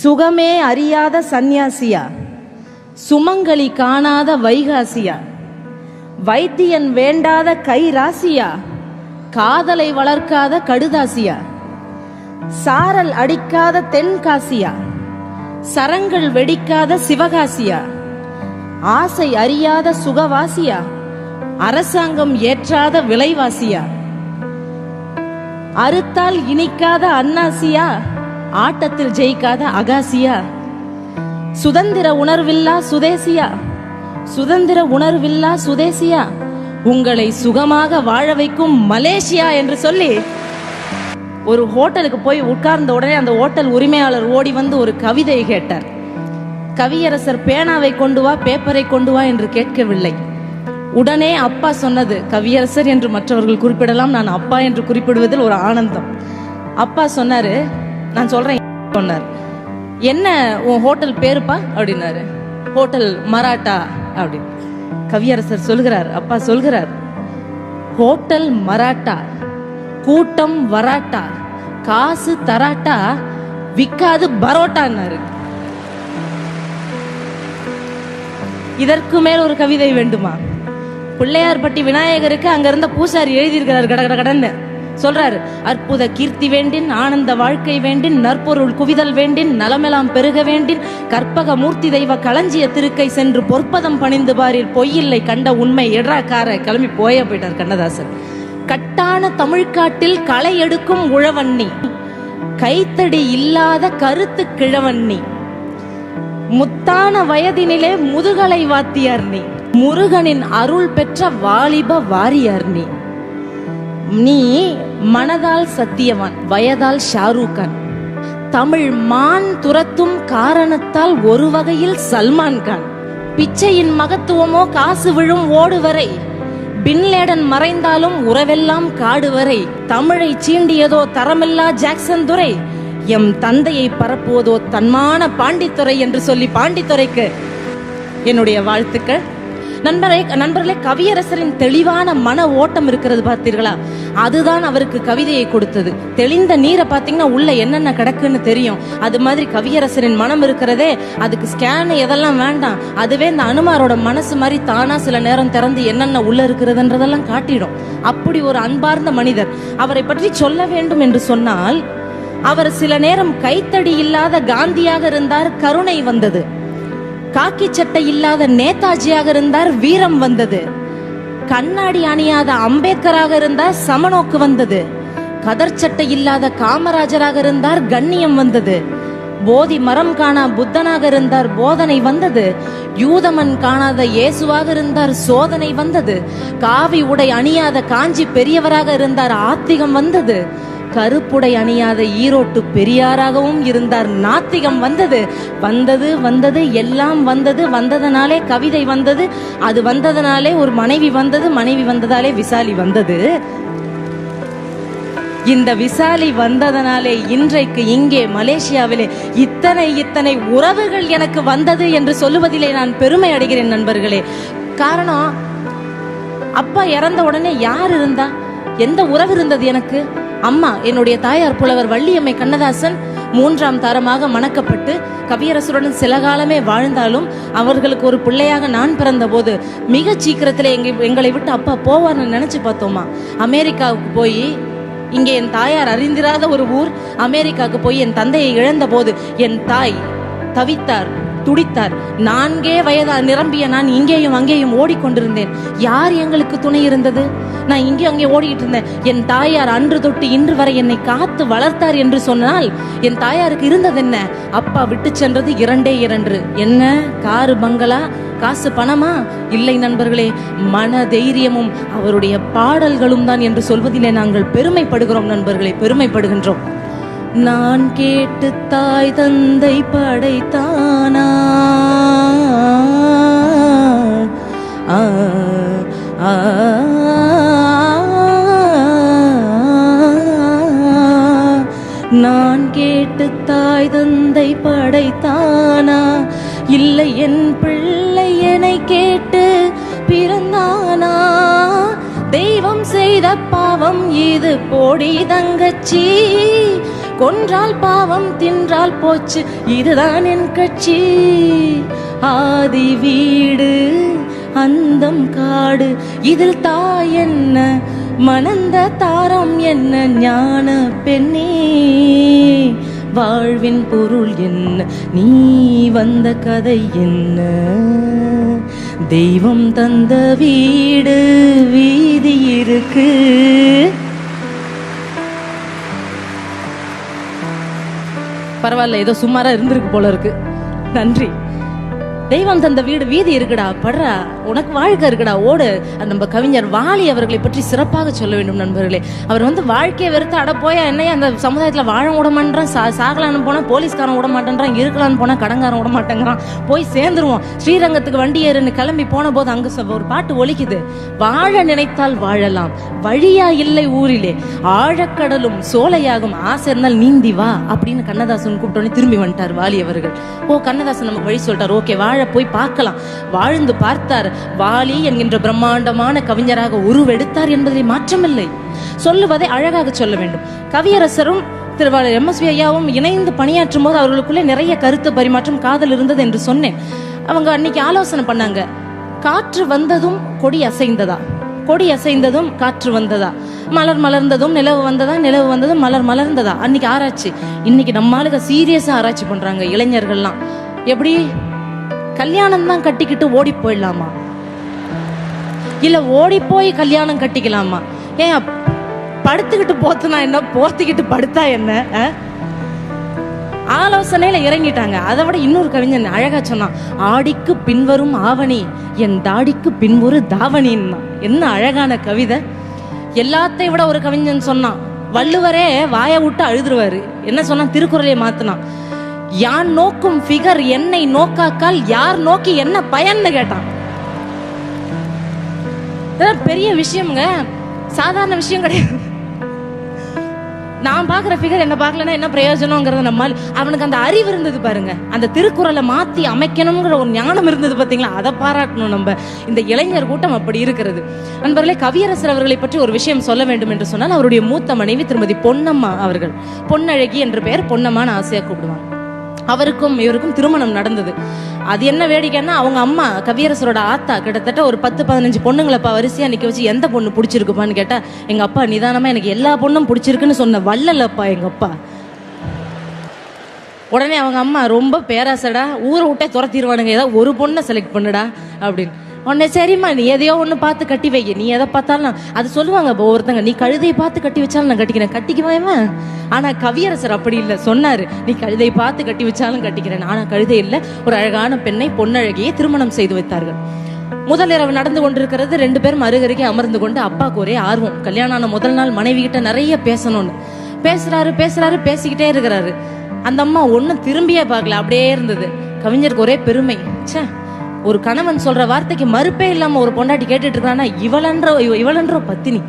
சுகமே அறியாத சந்நியாசியா? சுமங்கலி காணாத வைகாசியா? வைத்தியன் வேண்டாத கை ராசியா காதலை வளர்க்காத கடுதாசியா? சாரல் அடிக்காத தென்காசியா? சரங்கள் வெடிக்காத சிவகாசியா? ஆசை அறியாத சுகவாசியா? அரசாங்கம் ஏற்றாத விலைவாசியா? அறுத்தால் இனிக்காத அன்னாசியா? ஆட்டத்தில் ஜெயிக்காத அகாசியா? சுதந்திர உணர்வில்லா சுதேசியா? சுதந்திர உணர்வில்லா சுதேசியா? உங்களை சுகமாக வாழ வைக்கும் மலேசியா என்று சொல்லி ஒரு ஹோட்டலுக்கு போய் உட்கார்ந்த உடனே அந்த ஹோட்டல் உரிமையாளர் ஓடி வந்து ஒரு கவிதை கேட்டார். கவியரசர் பேனாவை கொண்டு வா பேப்பரை கொண்டு வா என்று கேட்கவில்லை. உடனே அப்பா சொன்னது கவியரசர் என்று மற்றவர்கள் குறிப்பிடலாம் நான் அப்பா என்று குறிப்பிடுவதில் ஒரு ஆனந்தம். அப்பா சொன்னாரு நான் சொல்றேன் சொன்னார். என்ன உன் ஹோட்டல் பேருப்பா? அப்படின்னாரு. ஹோட்டல் மராட்டா அப்படின்னு. கவியரசர் சொல்கிறார் அப்பா சொல்கிறார் ஹோட்டல் மராட்டா கூட்டம் வராட்டா காசு தராட்டா விக்காது பரோட்டான்னாரு. இதற்கு மேல் ஒரு கவிதை வேண்டுமா? பிள்ளையார்பட்டி விநாயகருக்கு அங்க இருந்த பூசாரி எழுதியிருக்கிறார் கட கட கடன்னு. சொல்றாரு அற்புத கீர்த்தி வேண்டின் ஆனந்த வாழ்க்கை வேண்டின் நற்பொருள் குவிதல் வேண்டின் நலமெல்லாம் பெருக வேண்டின் கற்பக மூர்த்தி தெய்வ களஞ்சிய திருக்கை சென்று பொற்பதம் பணிந்து பாரில் பொய்யில்லை கண்ட உண்மை எட்ரா கிளம்பி போய போயிட்டார் கண்ணதாசன். கட்டான தமிழ்காட்டில் களை எடுக்கும் உழவண்ணி கைத்தடி இல்லாத கருத்து கிழவண்ணி முத்தான வயதினிலே முதுகலை வாத்தியார் நீ முருகனின் அருள் பெற்ற வாலிப வாரியார் நீ நீ மனதால் சத்தியவான் வயதால் ஷாருக் கான் தமிழ் மான் துரத்தும் காரணத்தால் ஒரு வகையில் சல்மான் கான் பிச்சையின் மகத்துவமோ காசு விழும் ஓடு வரை பின்லேடன் மறைந்தாலும் உறவெல்லாம் காடு வரை தமிழை சீண்டியதோ தரமில்லா ஜாக்சன் துரை. எம் தந்தையை பரப்புவதோ தன்மான பாண்டித்துறை என்று சொல்லி பாண்டித்துறைக்கு என்னுடைய வாழ்த்துக்கள். நண்பரை நண்பர்களே கவியரசரின் தெளிவான மன ஓட்டம் இருக்கிறது பார்த்தீர்களா? அதுதான் அவருக்கு கவிதையை கொடுத்தது. தெளிந்த நீரை பார்த்தீங்கன்னா உள்ள என்னென்ன கிடக்குன்னு தெரியும். அது மாதிரி கவியரசரின் மனம் இருக்கிறதே அதுக்கு ஸ்கேனு எதெல்லாம் வேண்டாம். அதுவே இந்த அனுமாரோட மனசு மாதிரி தானா சில நேரம் திறந்து என்னென்ன உள்ள இருக்கிறதுன்றதெல்லாம் காட்டிடும். அப்படி ஒரு அன்பார்ந்த மனிதர். அவரை பற்றி சொல்ல வேண்டும் என்று சொன்னால் அவர் சில நேரம் கைத்தடி இல்லாத காந்தியாக இருந்தார் கருணை வந்தது. காக்கி சட்டை இல்லாத நேதாஜியாக இருந்தார் வீரம் வந்தது. கண்ணாடி அணியாத அம்பேத்கராக இருந்தார் சமநோக்கு வந்தது. கதர் சட்டை இல்லாத காமராஜராக இருந்தார் கண்ணியம் வந்தது. போதி மரம் காணா புத்தனாக இருந்தார் போதனை வந்தது. யூதமன் காணாத இயேசுவாக இருந்தார் சோதனை வந்தது. காவி உடை அணியாத காஞ்சி பெரியவராக இருந்தார் ஆத்திகம் வந்தது. கருப்புடை அணியாத ஈரோட்டு பெரியாராகவும் இருந்தார். நாத்திகம் வந்தது. வந்தது வந்தது எல்லாம் வந்தது. வந்ததனாலே கவிதை வந்தது. அது வந்ததனாலே ஒரு மனைவி வந்தது. மனைவி வந்ததாலே விசாலி வந்தது. இந்த விசாலி வந்ததனாலே இன்றைக்கு இங்கே மலேசியாவிலே இத்தனை இத்தனை உறவுகள் எனக்கு வந்தது என்று சொல்லுவதிலே நான் பெருமை அடைகிறேன் நண்பர்களே. காரணம் அப்பா இறந்த உடனே யார் இருந்தா? எந்த உறவு இருந்தது எனக்கு? அம்மா என்னுடைய தாயார் புலவர் வள்ளியம்மை கண்ணதாசன் மூன்றாம் தரமாக மணக்கப்பட்டு கவியரசுடன் சில காலமே வாழ்ந்தாலும் அவர்களுக்கு ஒரு பிள்ளையாக நான் பிறந்த போது மிக சீக்கிரத்தில் எங்க எங்களை விட்டு அப்பா போவார்னு நினைச்சு பார்த்தோமா? அமெரிக்காவுக்கு போய் இங்கே என் தாயார் அறிந்திராத ஒரு ஊர் அமெரிக்காவுக்கு போய் என் தந்தையை இழந்த போது என் தாய் தவித்தார். துடித்தார். நான்கே வயதா நிரம்பிய நான் இங்கேயும் அங்கேயும் ஓடிக்கொண்டிருந்தேன். யார் எங்களுக்கு துணை இருந்தது? நான் இங்கே அங்கே ஓடிட்டு இருந்தேன் என் தாயார் அன்று தொட்டு இன்று வரை என்னை காத்து வளர்த்தார் என்று சொன்னால் என் தாயாருக்கு இருந்தது என்ன? அப்பா விட்டு சென்றது இரண்டே இரண்டு. என்ன? காரு பங்களா? காசு பணமா? இல்லை நண்பர்களே மன தைரியமும் அவருடைய பாடல்களும் தான் என்று சொல்வதிலே நாங்கள் பெருமைப்படுகிறோம் நண்பர்களே பெருமைப்படுகின்றோம். நான் கேட்டு தாய் தந்தை படைத்தானா ஆ, ஆ, நான் கேட்டு தாய் தந்தை படைத்தானா இல்லை என் பிள்ளை என்னை கேட்டு பிறந்தானா தெய்வம் செய்த பாவம் இது போடி தங்கச்சி கொன்றால் பாவம் தின்றால் போச்சு. இதுதான் என் கட்சி. ஆதி வீடு அந்தம் காடு. இதில் தாய் என்ன? மணந்த தாரம் என்ன? ஞான பெண்ணே வாழ்வின் பொருள் என்ன? நீ வந்த கதை என்ன? தெய்வம் தந்த வீடு வீதி இருக்கு. பரவாயில்ல ஏதோ சுமாரா இருந்திருக்கு போல இருக்கு. நன்றி. தெய்வம் தந்த வீடு வீதி இருக்குடா படுறா. உனக்கு வாழ்க்கை இருக்குடா ஓடு. நம்ம கவிஞர் வாலி அவர்களை பற்றி சிறப்பாக சொல்ல வேண்டும் நண்பர்களே. அவர் வந்து வாழ்க்கையை வெறுத்து அட போயா என்னைய அந்த சமுதாயத்தில் வாழ விட மாட்டேறான் சா சாகலான்னு போனால் போலீஸ்காரன் விட மாட்டேன்றான் இருக்கலான்னு போனால் கடங்காரன் விட மாட்டேங்கிறான். போய் சேர்ந்துருவோம். ஸ்ரீரங்கத்துக்கு வண்டி ஏறுன்னு கிளம்பி போன போது அங்க ஒரு பாட்டு ஒலிக்குது. வாழ நினைத்தால் வாழலாம் வழியா இல்லை ஊரிலே. ஆழக்கடலும் சோலையாகும் ஆசை இருந்தால் நீந்தி வா அப்படின்னு கண்ணதாசன் கூப்பிட்டோன்னே திரும்பி வந்துட்டார் வாலி அவர்கள். ஓ கண்ணதாசன் நமக்கு வழி சொல்லிட்டார். ஓகே வாழ போய் பார்க்கலாம். வாழ்ந்து பார்த்தார். வாலி என்கின்ற பிரம்மாண்டமான கவிஞராக உருவெடுத்தார் என்பதில் மாற்றமில்லை. சொல்லுவதை அழகாக சொல்ல வேண்டும். கவியரசரும் திருவாளர் எம்எஸ்வி ஐயாவும் இணைந்து பணியாற்றும் போது அவர்களுக்குள்ளே நிறைய கருத்து பரிமாற்றம் காதல் இருந்தது என்று சொன்னேன். அவங்க அன்னைக்கு ஆலோசனை பண்ணாங்க. காற்று வந்ததும் கொடி அசைந்ததா? கொடி அசைந்ததும் காற்று வந்ததா? மலர் மலர்ந்ததும் நிலவு வந்ததா? நிலவு வந்ததும் மலர் மலர்ந்ததா? அன்னைக்கு ஆராய்ச்சி. இன்னைக்கு நம்மளுக்கு சீரியஸா ஆராய்ச்சி பண்றாங்க இளைஞர்கள்லாம். எப்படி? கல்யாணம் தான் கட்டிக்கிட்டு ஓடி போயிடலாமா? இல்ல ஓடி போய் கல்யாணம் கட்டிக்கலாமா? ஏன் படுத்துக்கிட்டு போத்துனா என்ன? போர்த்திக்கிட்டு படுத்தா என்ன? ஆலோசனையில இறங்கிட்டாங்க. அதை விட இன்னொரு கவிஞன் அழகா சொன்னான் ஆடிக்கு பின்வரும் ஆவணி என் தாடிக்கு பின்வரு தாவணின்னா. என்ன அழகான கவிதை. எல்லாத்தையும் விட ஒரு கவிஞன் சொன்னான் வள்ளுவரே வாயை விட்டு அழுதுருவாரு. என்ன சொன்னா திருக்குறளை மாத்தினான். யான் நோக்கும் ஃபிகர் என்னை நோக்காக்கால் யார் நோக்கி என்ன பயன்னு கேட்டான். பெரிய விஷயம்ங்க. சாதாரண விஷயம் கிடையாது. நான் பாக்குற ஃபிகர் என்ன பார்க்கலன்னா என்ன பிரயோஜனம்ங்கிறது நம்மால் அவனுக்கு அந்த அறிவு இருந்தது பாருங்க. அந்த திருக்குறளை மாத்தி அமைக்கணுங்கிற ஒரு ஞானம் இருந்தது பாத்தீங்களா? அதை பாராட்டணும் நம்ம. இந்த இளைஞர் கூட்டம் அப்படி இருக்கிறது. நண்பர்களே கவியரசர் அவர்களை பற்றி ஒரு விஷயம் சொல்ல வேண்டும் என்று சொன்னால் அவருடைய மூத்த மனைவி திருமதி பொன்னம்மா அவர்கள். பொன்னழகி என்ற பெயர் பொன்னம்மான்னு ஆசையா கூப்பிடுவாங்க. அவருக்கும் இவருக்கும் திருமணம் நடந்தது. அது என்ன வேடிக்கைன்னா அவங்க அம்மா கவியரசரோட ஆத்தா கிட்டத்தட்ட ஒரு பத்து பதினஞ்சு பொண்ணுங்களை இப்போ வரிசையா நிக்க வச்சு எந்த பொண்ணு பிடிச்சிருக்குப்பான்னு கேட்டா எங்க அப்பா நிதானமா எனக்கு எல்லா பொண்ணும் பிடிச்சிருக்குன்னு சொன்ன வல்லலப்பா எங்க அப்பா. உடனே அவங்க அம்மா ரொம்ப பேராசடா ஊரை விட்டே துரத்திடுவானுங்க ஏதாவது ஒரு பொண்ணை செலக்ட் பண்ணுடா அப்படின்னு. உன்னை சரிம்மா நீ எதையோ ஒன்று பார்த்து கட்டி வை நீ எதை பார்த்தாலும் நான்- அது சொல்லுவாங்க இப்போ ஒருத்தங்க நீ கழுதையை பார்த்து கட்டி வச்சாலும் நான் கட்டிக்கிறேன். கட்டிக்குவேன் ஆனால் கவியரசர் அப்படி இல்லை. சொன்னார் நீ கழுதையை பார்த்து கட்டி வச்சாலும் கட்டிக்கிறேன். ஆனால் கழுதை இல்லை. ஒரு அழகான பெண்ணை பொன்னழகியை திருமணம் செய்து வைத்தார்கள். முதல் இரவு நடந்து கொண்டிருக்கிறது. ரெண்டு பேரும் அருகருகே அமர்ந்து கொண்டு அப்பாவுக்கு ஒரே ஆர்வம். கல்யாணம் ஆன முதல் நாள் மனைவி கிட்ட நிறைய பேசணும்னு. பேசுறாரு பேசுறாரு பேசிக்கிட்டே இருக்கிறாரு. அந்த அம்மா ஒன்றும் திரும்பியே பார்க்கல. அப்படியே இருந்தது. கவிஞருக்கு ஒரே பெருமை. சே ஒரு கணவன் சொல்ற வார்த்தைக்கு மறுப்பே இல்லாம ஒரு பொண்டாட்டி கேட்டுட்டு இருக்கானா இவளன்ற இவளன்ற பத்தினி.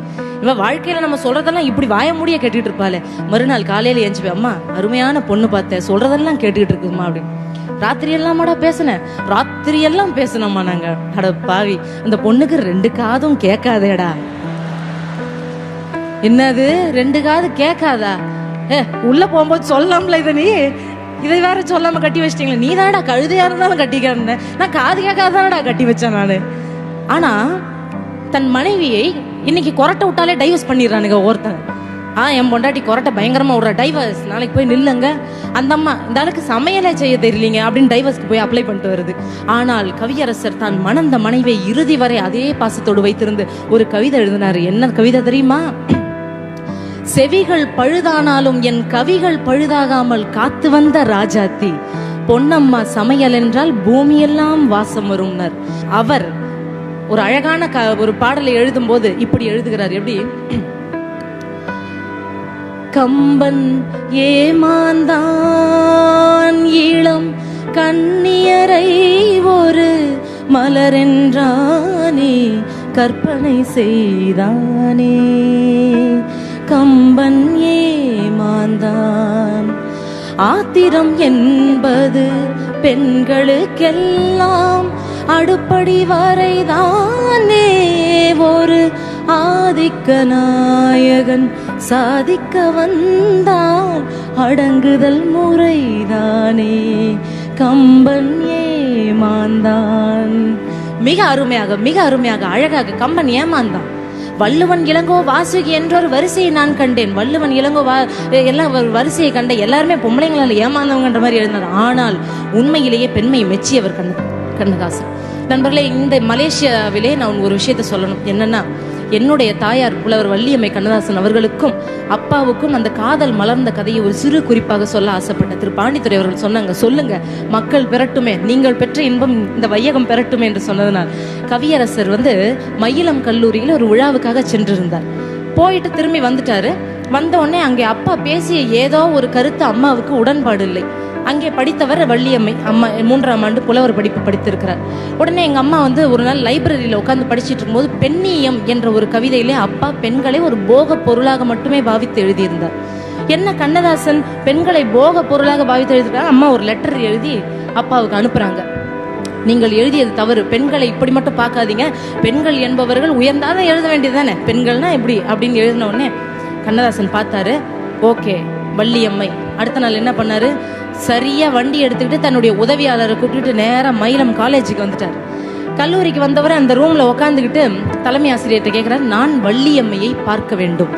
இவ வாழ்க்கையில நம்ம சொல்றதெல்லாம் இப்படி வாய முடிய கேட்டுட்டு இருப்பாளே. மறுநாள் காலையில எஞ்சி அம்மா அருமையான பொண்ணு பார்த்தேன். சொல்றதெல்லாம் கேட்டுக்கிட்டு இருக்குமா அப்படின்னு. ராத்திரி எல்லாமாடா பேசினேன் ராத்திரி எல்லாம் பேசினோம்மா நாங்க. அட பாவி அந்த பொண்ணுக்கு ரெண்டு காதும் கேட்காதேடா. என்னது? ரெண்டு காது கேட்காதா? ஏ உள்ள போகும்போது சொல்லலாம்ல இத நீ. இதை வேற சொல்லாம கட்டி வச்சிட்டீங்களே. நீ தானடா கழுதையா இருந்தாலும் கட்டிக்கிறேன் நான் காது கேட்காதானடா கட்டி வச்சேன் நானு. ஆனா தன் மனைவியை இன்னைக்கு கொரட்டை விட்டாலே டைவர்ஸ் பண்ணிடுறானுங்க ஒருத்தன். ஆ என் பொண்டாட்டி கொரட்டை பயங்கரமா விடுற. டைவர்ஸ் நாளைக்கு போய் நில்லுங்க. அந்த அம்மா இந்த அளவுக்கு சமையலே செய்ய தெரியலீங்க அப்படின்னு டைவர்ஸ்க்கு போய் அப்ளை பண்ணிட்டு வருது. ஆனால் கவியரசர் தான் மணந்த மனைவியை இறுதி வரை அதே பாசத்தோடு வைத்திருந்து ஒரு கவிதை எழுதினார். என்ன கவிதை தெரியுமா? செவிகள் பழுதானாலும் என் கவிகள் பழுதாகாமல் காத்து வந்த ராஜாத்தி. பொன்னம்மா சமையல் என்றால் பூமியெல்லாம் வாசம் வரும்னர். அவர் ஒரு அழகான க ஒரு பாடலை எழுதும் போது இப்படி எழுதுகிறார். எப்படி? கம்பன் ஏமாந்தான் ஈழம் கண்ணியரை ஒரு மலரென்றானே கற்பனை செய்தானே. கம்பன் ஏமாந்தான். ஆத்திரம் என்பது பெண்களுக்கெல்லாம் அடுப்படி வரைதானே. ஒரு ஆதிக்க நாயகன் சாதிக்க வந்தான். அடங்குதல் முறைதானே. கம்பன் ஏமாந்தான். மிக அருமையாக மிக அருமையாக அழகாக கம்பன் ஏமாந்தான். வள்ளுவன் இளங்கோ வாசுகி என்ற ஒரு வரிசையை நான் கண்டேன். வள்ளுவன் இளங்கோ வா எல்லாம் ஒரு வரிசையை கண்ட எல்லாருமே பொம்பளைங்களால் ஏமாந்தவங்கன்ற மாதிரி எழுந்தார் ஆனால் உண்மையிலேயே பெண்மையை மெச்சியவர் கண்ணு கண்ணதாசன். நண்பர்களே இந்த மலேசியாவிலே நான் ஒரு விஷயத்த சொல்லணும். என்னன்னா என்னுடைய தாயார் புலவர் வள்ளியம்மை கண்ணதாசன் அவர்களுக்கும் அப்பாவுக்கும் அந்த காதல் மலர்ந்த கதையை ஒரு சிறு குறிப்பாக சொல்ல ஆசைப்பட்ட திரு. பாண்டித்துறை அவர்கள் சொன்னாங்க சொல்லுங்க மக்கள் பெறட்டுமே நீங்கள் பெற்ற இன்பம் இந்த வையகம் பெறட்டுமே என்று சொன்னதனால் கவியரசர் வந்து மயிலம் கல்லூரியில் ஒரு விழாவுக்காக சென்றிருந்தார். போயிட்டு திரும்பி வந்துட்டாரு. வந்த உடனே அங்கே அப்பா பேசிய ஏதோ ஒரு கருத்து அம்மாவுக்கு உடன்பாடு இல்லை. அங்கே படித்தவர் வள்ளியம்மை. அம்மா மூன்றாம் ஆண்டு புலவர் படிப்பு படித்திருக்கிறார். உடனே எங்கள் அம்மா வந்து ஒரு நாள் லைப்ரரியில் உட்காந்து படிச்சுட்டு இருக்கும்போது பெண்ணியம் என்ற ஒரு கவிதையிலே அப்பா பெண்களை ஒரு போக பொருளாக மட்டுமே பாவித்து எழுதியிருந்தார். என்ன கண்ணதாசன் பெண்களை போக பொருளாக பாவித்து எழுதிருக்காங்க அம்மா ஒரு லெட்டர் எழுதி அப்பாவுக்கு அனுப்புறாங்க. நீங்கள் எழுதியது தவறு. பெண்களை இப்படி மட்டும் பார்க்காதீங்க. பெண்கள் என்பவர்கள் உயர்ந்தாதான் எழுத வேண்டியது தானே? பெண்கள்னா இப்படி அப்படின்னு எழுதின உடனே கண்ணதாசன் பார்த்தாரு. ஓகே. வள்ளியம்மை. அடுத்த நாள் என்ன பண்ணாரு? சரியா வண்டி எடுத்துக்கிட்டு தன்னுடைய உதவியாளரை கூப்பிட்டுட்டு நேரம் மயிலம் காலேஜுக்கு வந்துட்டார். கல்லூரிக்கு வந்தவர் அந்த ரூம்ல உட்காந்துக்கிட்டு தலைமை ஆசிரியர்கிட்ட கேட்கிறார் நான் வள்ளியம்மையை பார்க்க வேண்டும்.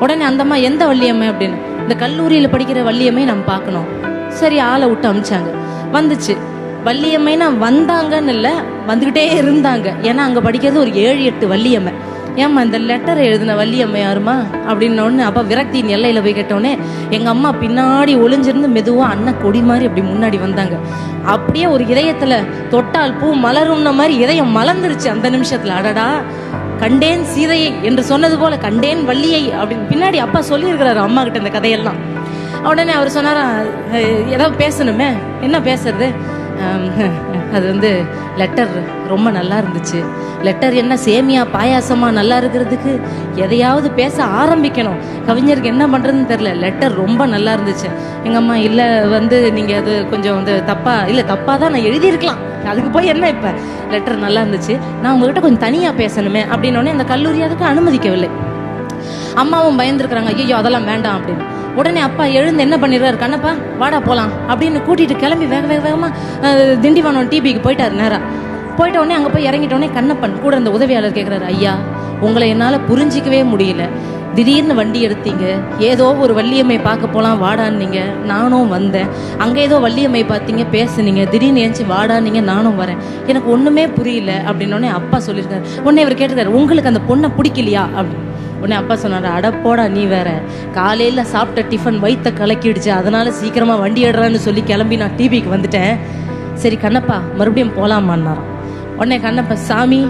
உடனே அந்தம்மா எந்த வள்ளியம்மை? அப்படின்னு. இந்த கல்லூரியில படிக்கிற வள்ளியம்மை நம்ம பார்க்கணும். சரி ஆளை விட்டு அமிச்சாங்க. வந்துச்சு. வள்ளியம்மைனா வந்தாங்கன்னு இல்லை வந்துக்கிட்டே இருந்தாங்க. ஏன்னா அங்கே படிக்கிறது ஒரு ஏழு எட்டு வள்ளியம்மை. ஏம்மா இந்த லெட்டரை எழுதின வள்ளியம்மை யாருமா? அப்படின்னோடனே அப்போ விரக்தியின் எல்லையில் போய் கேட்டோடனே எங்கள் அம்மா பின்னாடி ஒளிஞ்சிருந்து மெதுவாக அண்ணன் கொடி மாதிரி அப்படி முன்னாடி வந்தாங்க. அப்படியே ஒரு இதயத்தில் தொட்டால் பூ மலரும்ன மாதிரி இதயம் மலர்ந்துருச்சு அந்த நிமிஷத்தில். அடடா! கண்டேன் சீதையை என்று சொன்னது போல கண்டேன் வள்ளியை அப்படின்னு பின்னாடி அப்பா சொல்லியிருக்கிறாரு அம்மா கிட்ட இந்த கதையெல்லாம். உடனே அவர் சொன்னாரா ஏதாவது பேசணுமே? என்ன பேசுறது? அது வந்து லெட்டர் ரொம்ப நல்லா இருந்துச்சு. லெட்டர் என்ன சேமியா பாயாசமா நல்லா இருக்கிறதுக்கு எதையாவது பேச ஆரம்பிக்கணும். கவிஞருக்கு என்ன பண்றதுன்னு தெரியல. லெட்டர் ரொம்ப நல்லா இருந்துச்சு. எங்க அம்மா இல்ல வந்து நீங்க அது கொஞ்சம் வந்து தப்பா இல்ல தப்பா தான் நான் எழுதியிருக்கலாம். அதுக்கு போய் என்ன இப்ப? லெட்டர் நல்லா இருந்துச்சு. நான் உங்ககிட்ட கொஞ்சம் தனியா பேசணுமே அப்படின்னு அந்த கல்லூரி அதுக்கு அனுமதிக்கவில்லை. அம்மாவும் பயந்துருக்குறாங்க. ஐயோ அதெல்லாம் வேண்டாம் அப்படின்னு. உடனே அப்பா எழுந்து என்ன பண்ணிடுறாரு கண்ணப்பா வாடா போலாம். அப்படின்னு கூட்டிட்டு கிளம்பி வேக வேக வேகமா திண்டிவனம் டிபிக்கு போயிட்டாரு நேராக போயிட்ட உடனே அங்க போய் இறங்கிட்டோடனே கண்ணப்பன் கூட இருந்த உதவியாளர் கேட்குறாரு ஐயா உங்களை என்னால புரிஞ்சிக்கவே முடியல. திடீர்னு வண்டி எடுத்தீங்க. ஏதோ ஒரு வள்ளியம்மை பார்க்க போலாம் வாடான்னீங்க. நானும் வந்தேன். அங்கே ஏதோ வள்ளியம்மை பார்த்தீங்க பேசுனீங்க. திடீர்னு ஏஞ்சி வாடான்னீங்க நானும் வரேன். எனக்கு ஒண்ணுமே புரியல. அப்படின்னோடனே அப்பா சொல்லியிருக்காரு. உடனே இவர் கேட்டிருக்காரு உங்களுக்கு அந்த பொண்ணை பிடிக்கலையா? அப்படின்னு உடனே அப்பா சொன்னார் அடப்போடா நீ வேற. காலையில் சாப்பிட்ட டிஃபன் வயிற்ற கலக்கிடுச்சு. அதனால சீக்கிரமாக வண்டி எடுறான்னு சொல்லி கிளம்பி நான் டிவிக்கு வந்துட்டேன். சரி கண்ணப்பா மறுபடியும் போலாமான்னாராம் உடனே கண்ணப்பா சாமி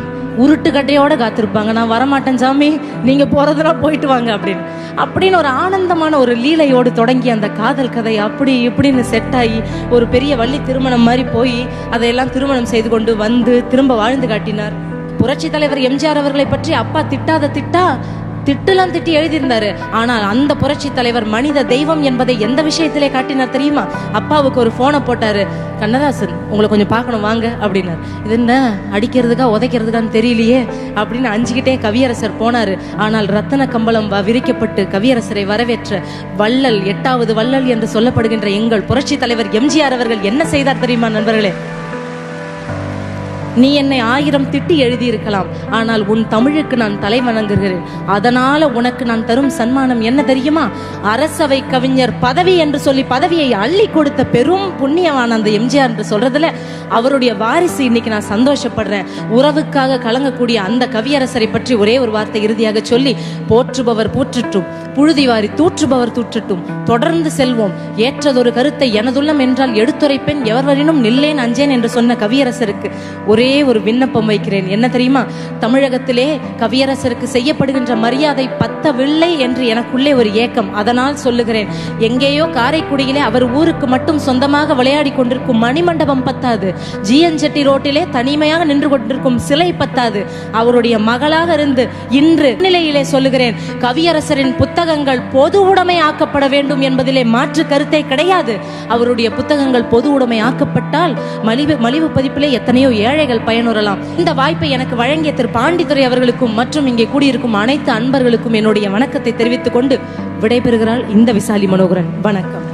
உருட்டு கட்டையோட காத்திருப்பாங்க. நான் வரமாட்டேன் சாமி. நீங்க போறதுனா போயிட்டு வாங்க அப்படின்னு. அப்படின்னு ஒரு ஆனந்தமான ஒரு லீலையோடு தொடங்கி அந்த காதல் கதை அப்படி இப்படின்னு செட் ஆகி ஒரு பெரிய வள்ளி திருமணம் மாதிரி போய் அதையெல்லாம் திருமணம் செய்து கொண்டு வந்து திரும்ப வாழ்ந்து காட்டினார். புரட்சி தலைவர் எம்ஜிஆர் அவர்களை பற்றி அப்பா திட்டாத திட்டா திட்டுலாம் திட்டி எழுதியிருந்தாரு. ஆனால் அந்த புரட்சி தலைவர் மனித தெய்வம் என்பதை எந்த விஷயத்திலே காட்டினார் தெரியுமா? அப்பாவுக்கு ஒரு போனை போட்டாரு. கண்ணதாசன் உங்களை கொஞ்சம் பார்க்கணும் வாங்க அப்படின்னாரு. இது என்ன? அடிக்கிறதுக்கா உதைக்கிறதுக்கான்னு தெரியலையே அப்படின்னு அஞ்சுக்கிட்டே கவியரசர் போனாரு. ஆனால் ரத்தன கம்பளம் வ- விரிக்கப்பட்டு கவியரசரை வரவேற்ற வள்ளல் எட்டாவது வள்ளல் என்று சொல்லப்படுகின்ற எங்கள் புரட்சி தலைவர் எம்ஜிஆர் அவர்கள் என்ன செய்தார் தெரியுமா நண்பர்களே? நீ என்னை ஆயிரம் திட்டி எழுதியிருக்கலாம். ஆனால் உன் தமிழுக்கு நான் தலை வணங்குகிறேன். அதனால உனக்கு நான் தரும் சன்மானம் என்ன தெரியுமா? அரசவை கவிஞர் பதவி என்று சொல்லி பதவியை அள்ளி கொடுத்த பெரும் புண்ணியவான் அந்த எம்ஜிஆர் என்று சொல்றதுல அவருடைய வாரிசு இன்னைக்கு நான் சந்தோஷப்படுறேன். உறவுக்காக கலங்கக்கூடிய அந்த கவியரசரை பற்றி ஒரே ஒரு வார்த்தை இறுதியாக சொல்லி போற்றுபவர் போற்றட்டும் புழுதி வாரி தூற்றுபவர் தூற்றட்டும் தொடர்ந்து செல்வோம். ஏற்றதொரு கருத்தை எனதுள்ளம் என்றால் எடுத்துரைப்பேன். எவர்வரினும் நில்லேன் அஞ்சேன் என்று சொன்ன கவியரசருக்கு ஒரே ஒரே ஒரு விண்ணப்பம் வைக்கிறேன். என்ன தெரியுமா? தமிழகத்திலே கவியரசருக்கு செய்யப்படுகின்ற மரியாதை பத்தவில்லை என்று எனக்குள்ளே ஒரு ஏக்கம். அதனால் சொல்லுகிறேன் எங்கேயோ காரைக்குடியிலே அவர் ஊருக்கு மட்டும் சொந்தமாக விளையாடி கொண்டிருக்கும் மணிமண்டபம் பத்தாது. ஜிஎன் செட்டி ரோட்டிலே தனிமையாக நின்று கொண்டிருக்கும் சிலை பத்தாது. அவருடைய மகளாக இருந்து இன்று நிலையிலே சொல்லுகிறேன் கவியரசரின் புத்தகங்கள் பொது உடைமை ஆக்கப்பட வேண்டும் என்பதிலே மாற்று கருத்தை கிடையாது. அவருடைய புத்தகங்கள் பொது உடைமை ஆக்கப்பட்டால் மலிவு மலிவு பதிப்பிலே எத்தனையோ ஏழைகள் பயனுறலாம். இந்த வாய்ப்பை எனக்கு வழங்கிய திரு பாண்டித்துறை அவர்களுக்கும் மற்றும் இங்கே கூடியிருக்கும் அனைத்து அன்பர்களுக்கும் என்னுடைய வணக்கத்தை தெரிவித்துக் கொண்டு விடைபெறுகிறாள் இந்த விசாலி மனோகரன். வணக்கம்.